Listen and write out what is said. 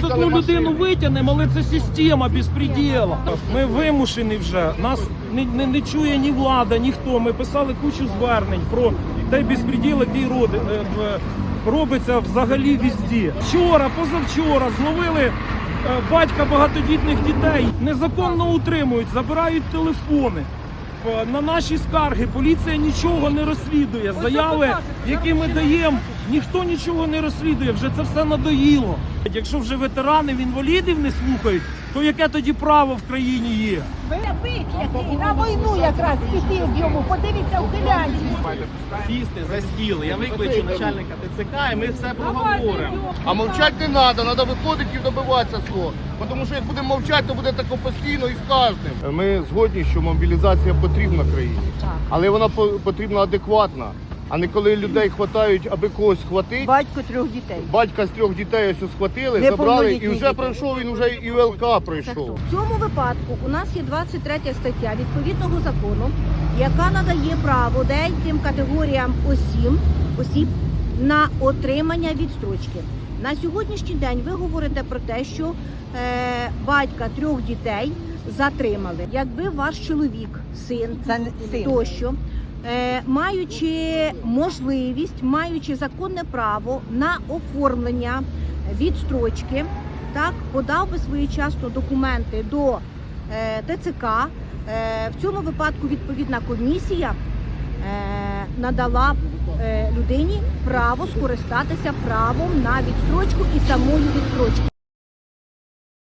зараз одну людину витягнемо, але це система безпреділа. Ми вимушені вже. Нас не, не, не чує ні влада, ніхто. Ми писали кучу звернень про той безпреділ, який роди, е, робиться взагалі візді. Вчора, позавчора зловили е, батька багатодітних дітей, незаконно утримують, забирають телефони. Е, На наші скарги поліція нічого не розслідує. Заяви, які ми даємо, ніхто нічого не розслідує. Вже це все надоїло. Якщо вже ветеранів, інвалідів не слухають, то яке тоді право в країні є? Бик який на війну якраз пішли йому, подивіться у Хилянці. сісти за стіл. Я викличу начальника ТЦК і ми все проговоримо. А мовчати не треба, треба виходити і добиватися свого. Бо Тому що як будемо мовчати, то буде тако постійно і з кожним. Ми згодні, що мобілізація потрібна країні, але вона по- потрібна адекватна, а не коли людей хватають, аби когось схватити. Батько трьох дітей. Батька з трьох дітей ось схватили, забрали Неповнолітні і вже діти. пройшов, він вже і ВЛК пройшов. В цьому випадку у нас є 23 стаття відповідного закону, яка надає право деяким категоріям осіб, осіб на отримання відстрочки. На сьогоднішній день ви говорите про те, що е, батька трьох дітей затримали. Якби ваш чоловік, син Це не син. тощо, маючи можливість, маючи законне право на оформлення відстрочки, так подав би своєчасно документи до е, ТЦК. Е, в цьому випадку відповідна комісія е, надала е, людині право скористатися правом на відстрочку і самою відстрочкою.